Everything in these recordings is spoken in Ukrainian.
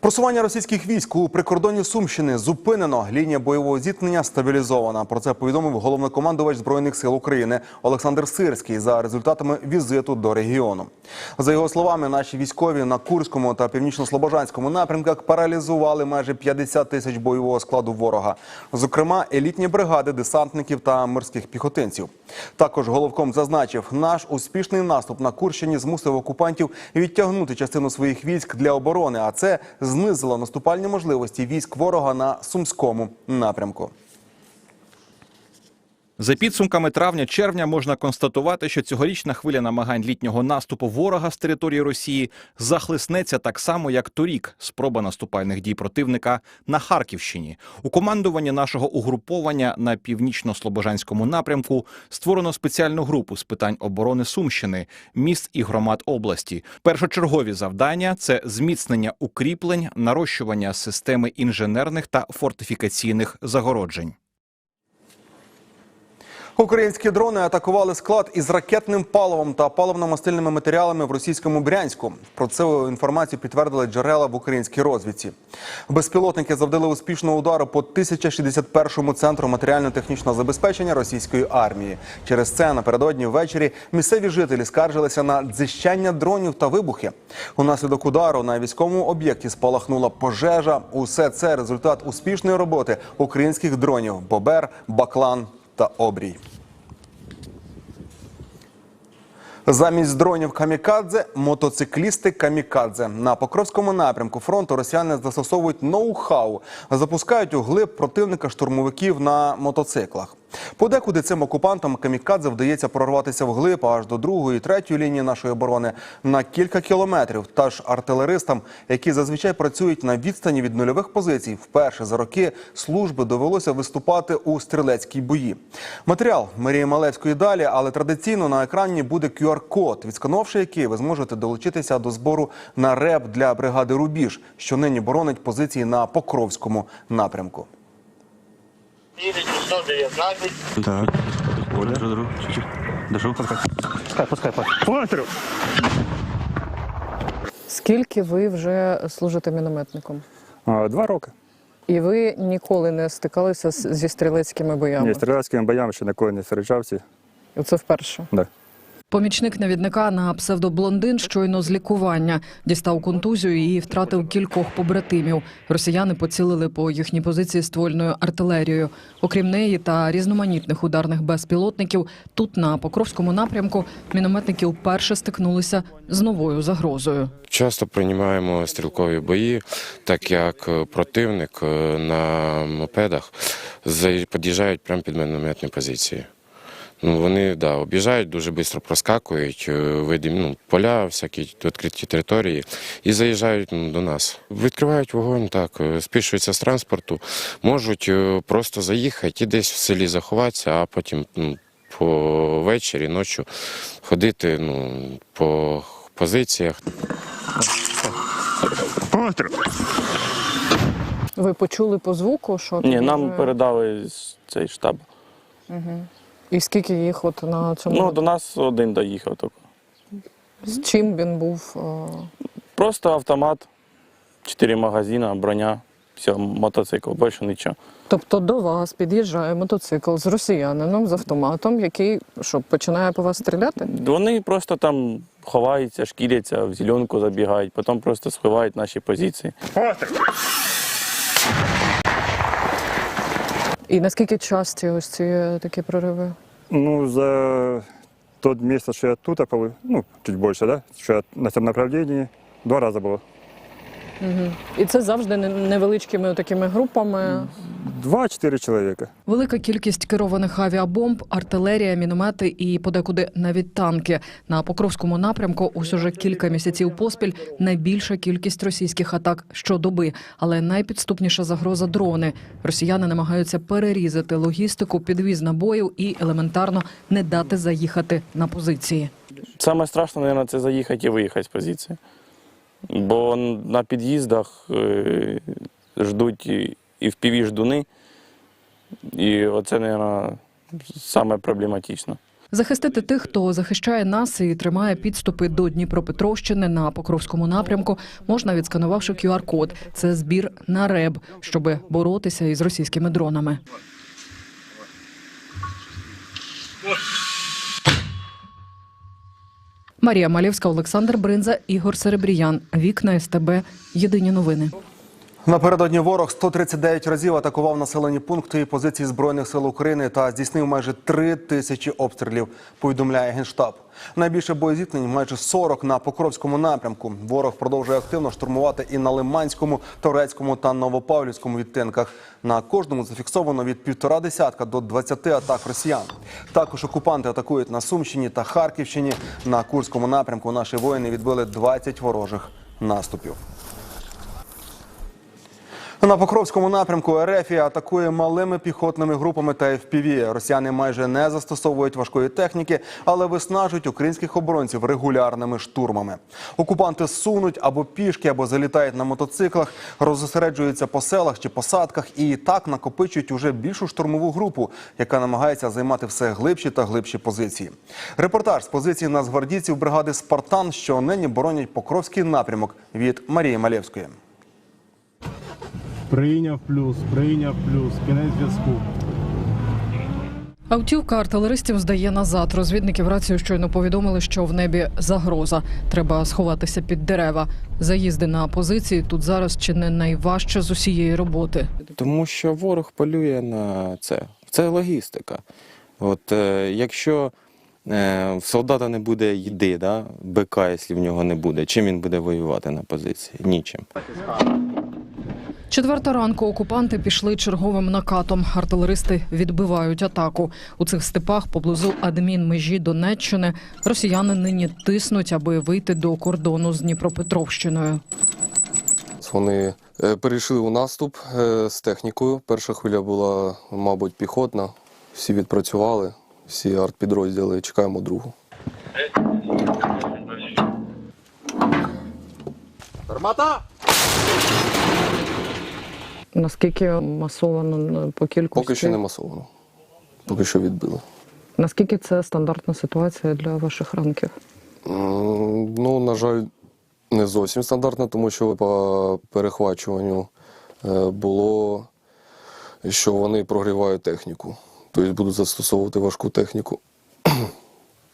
Просування російських військ у прикордонні Сумщини зупинено. Лінія бойового зіткнення стабілізована. Про це повідомив головнокомандувач збройних сил України Олександр Сирський за результатами візиту до регіону. За його словами, наші військові на Курському та північно-слобожанському напрямках паралізували майже 50 тисяч бойового складу ворога, зокрема елітні бригади десантників та морських піхотинців. Також головком зазначив, наш успішний наступ на Курщині змусив окупантів відтягнути частину своїх військ для оборони, а це знизило наступальні можливості військ ворога на сумському напрямку. За підсумками травня-червня можна констатувати, що цьогорічна хвиля намагань літнього наступу ворога з території Росії захлиснеться так само, як торік спроба наступальних дій противника на Харківщині. У командуванні нашого угруповання на північно-слобожанському напрямку створено спеціальну групу з питань оборони Сумщини, міст і громад області. Першочергові завдання це зміцнення укріплень, нарощування системи інженерних та фортифікаційних загороджень. Українські дрони атакували склад із ракетним паливом та паливно-мастильними матеріалами в російському Брянську. Про це інформацію підтвердили джерела в українській розвідці. Безпілотники завдали успішного удару по 1061-му центру матеріально-технічного забезпечення російської армії. Через це напередодні ввечері місцеві жителі скаржилися на дзищання дронів та вибухи. Унаслідок удару на військовому об'єкті спалахнула пожежа. Усе це результат успішної роботи українських дронів Бобер, Баклан та Обрій. Замість дронів камікадзе мотоциклісти камікадзе на Покровському напрямку фронту росіяни застосовують ноу-хау, запускають у глиб противника штурмовиків на мотоциклах. Подекуди цим окупантам камікадзе вдається прорватися вглиб аж до другої, третьої лінії нашої оборони на кілька кілометрів. Та ж артилеристам, які зазвичай працюють на відстані від нульових позицій, вперше за роки служби довелося виступати у стрілецькій бої. Матеріал Марії Малевської далі, але традиційно на екрані буде QR-код, відсканувши який ви зможете долучитися до збору на реп для бригади Рубіж, що нині боронить позиції на Покровському напрямку. Їде 119. Так, Оля. Друг, друг, чуть-чуть. Держу. Пускай, пускай, пускай. Скільки ви вже служите мінометником? А, Два роки. І ви ніколи не стикалися з- зі стрілецькими боями? Ні, стрілецькими боями ще ніколи не зустрічався. Це вперше. Да. Помічник навідника на псевдоблондин щойно з лікування дістав контузію і втратив кількох побратимів. Росіяни поцілили по їхній позиції ствольною артилерією. Окрім неї та різноманітних ударних безпілотників, тут на Покровському напрямку мінометники вперше стикнулися з новою загрозою. Часто приймаємо стрілкові бої, так як е, противник е, на мопедах під'їжджають прямо під мінометні позиції. Ну, вони да, об'їжджають, дуже швидко проскакують, е, ну, поля, всякі відкриті території, і заїжджають ну, до нас. Відкривають вогонь, так, е, спішуються з транспорту, можуть е, просто заїхати і десь в селі заховатися, а потім ну, по вечері, ночі ходити ну, по позиціях. Ви почули по звуку, що Ні, нам передали з цей штаб. І скільки їх от на цьому Ну, до нас один доїхав тільки. з чим він був? е, Просто автомат, чотири магазини, броня, все, мотоцикл, більше нічого. Тобто до вас під'їжджає мотоцикл з росіянином з автоматом, який що починає по вас стріляти? Вони просто там ховаються, шкіряться, в зеленку забігають, потім просто сховають наші позиції. І наскільки часті ось ці е, такі прориви? Ну, за тот місяць, що я тут, коли, ну, чуть більше, да? що я на цьому направленні, два рази було. І це завжди не- невеличкими такими групами. Два-чотири чоловіка. Велика кількість керованих авіабомб, артилерія, міномети і подекуди навіть танки. На Покровському напрямку ось уже кілька місяців поспіль найбільша кількість російських атак щодоби, але найпідступніша загроза дрони. Росіяни намагаються перерізати логістику, підвіз набоїв і елементарно не дати заїхати на позиції. Саме страшне, мабуть, це заїхати і виїхати з позиції. Бо на під'їздах е, ждуть і- і впіві ждуни, і оце, мабуть, саме проблематично. Захистити тих, хто захищає нас і тримає підступи до Дніпропетровщини на Покровському напрямку, можна відсканувавши QR-код. Це збір на РЕБ, щоб боротися із російськими дронами. Марія Малєвська, Олександр Бринза, Ігор Серебріян. Вікна СТБ. Єдині новини. Напередодні ворог 139 разів атакував населені пункти і позиції збройних сил України та здійснив майже три тисячі обстрілів. Повідомляє генштаб. Найбільше боєзіткнень майже 40 на Покровському напрямку. Ворог продовжує активно штурмувати і на Лиманському, Торецькому та Новопавлівському відтинках. На кожному зафіксовано від півтора десятка до 20 атак росіян. Також окупанти атакують на Сумщині та Харківщині. На Курському напрямку наші воїни відбили 20 ворожих наступів. На Покровському напрямку Ерефія атакує малими піхотними групами та FPV. Росіяни майже не застосовують важкої техніки, але виснажують українських оборонців регулярними штурмами. Окупанти сунуть або пішки, або залітають на мотоциклах, розосереджуються по селах чи посадках і так накопичують уже більшу штурмову групу, яка намагається займати все глибші та глибші позиції. Репортаж з позиції нацгвардійців бригади Спартан, що нині боронять Покровський напрямок від Марії Малєвської. Прийняв плюс, прийняв плюс, кінець зв'язку. Автівка артилеристів здає назад. Розвідники в рацію щойно повідомили, що в небі загроза. Треба сховатися під дерева. Заїзди на позиції тут зараз чи не найважче з усієї роботи. Тому що ворог полює на це. Це логістика. От е, якщо е, в солдата не буде їди, да, БК, якщо в нього не буде, чим він буде воювати на позиції? Нічим. Четверта ранку окупанти пішли черговим накатом. Артилеристи відбивають атаку. У цих степах поблизу адмінмежі Донеччини росіяни нині тиснуть, аби вийти до кордону з Дніпропетровщиною. Вони е, перейшли у наступ е, з технікою. Перша хвиля була, мабуть, піхотна. Всі відпрацювали, всі артпідрозділи. Чекаємо другу. Наскільки масовано по кількості? Поки що не масовано. Поки що відбили. Наскільки це стандартна ситуація для ваших ранків? Ну, на жаль, не зовсім стандартно, тому що по перехвачуванню е, було, що вони прогрівають техніку. Тобто будуть застосовувати важку техніку.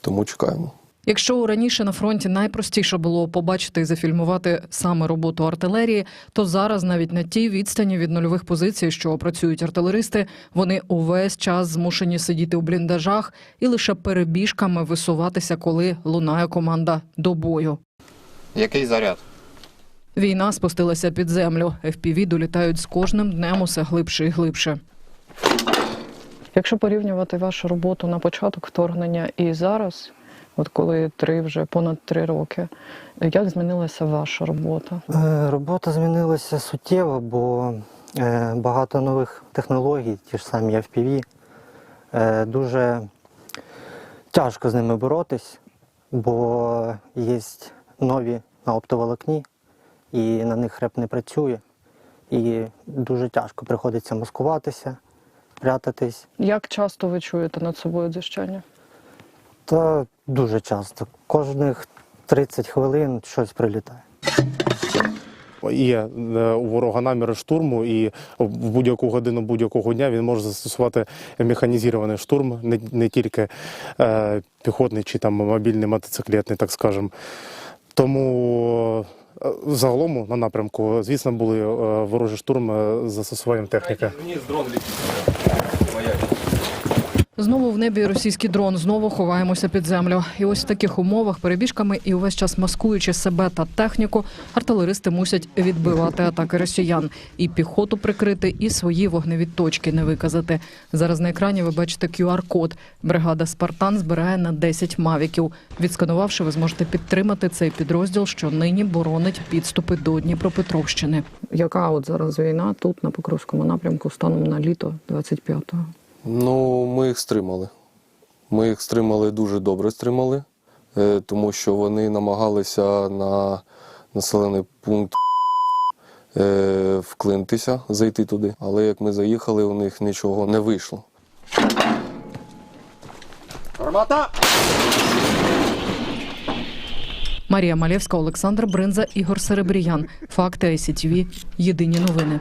Тому чекаємо. Якщо раніше на фронті найпростіше було побачити і зафільмувати саме роботу артилерії, то зараз навіть на тій відстані від нульових позицій, що працюють артилеристи, вони увесь час змушені сидіти у бліндажах і лише перебіжками висуватися, коли лунає команда до бою. Який заряд? Війна спустилася під землю. FPV долітають з кожним днем усе глибше і глибше. Якщо порівнювати вашу роботу на початок вторгнення і зараз, от коли три вже понад три роки, як змінилася ваша робота? Е, Робота змінилася суттєво, бо е, багато нових технологій, ті ж самі FPV, е, дуже тяжко з ними боротись, бо є нові на оптоволокні, і на них реп не працює. І дуже тяжко приходиться маскуватися, прятатись. Як часто ви чуєте над собою дзищання? Та дуже часто. Кожних 30 хвилин щось прилітає. Є е, у ворога наміри штурму, і в будь-яку годину будь-якого дня він може застосувати механізований штурм, не, не тільки е, піхотний чи там мобільний мотоциклетний, так скажемо. Тому е, загалом на напрямку, звісно, були е, ворожі штурми з застосуванням техніки. Знову в небі російський дрон, знову ховаємося під землю. І ось в таких умовах, перебіжками і увесь час маскуючи себе та техніку, артилеристи мусять відбивати атаки росіян і піхоту прикрити, і свої вогневі точки не виказати. Зараз на екрані ви бачите QR-код. Бригада Спартан збирає на 10 мавіків. Відсканувавши, ви зможете підтримати цей підрозділ, що нині боронить підступи до Дніпропетровщини. Яка от зараз війна тут на Покровському напрямку станом на літо 25-го? Ну, ми їх стримали. Ми їх стримали дуже добре стримали, е, тому що вони намагалися на населений пункт е, вклинитися, зайти туди. Але як ми заїхали, у них нічого не вийшло. Марія Малєвська, Олександр Бринза, Ігор Серебріян. Факти ICTV. Єдині новини.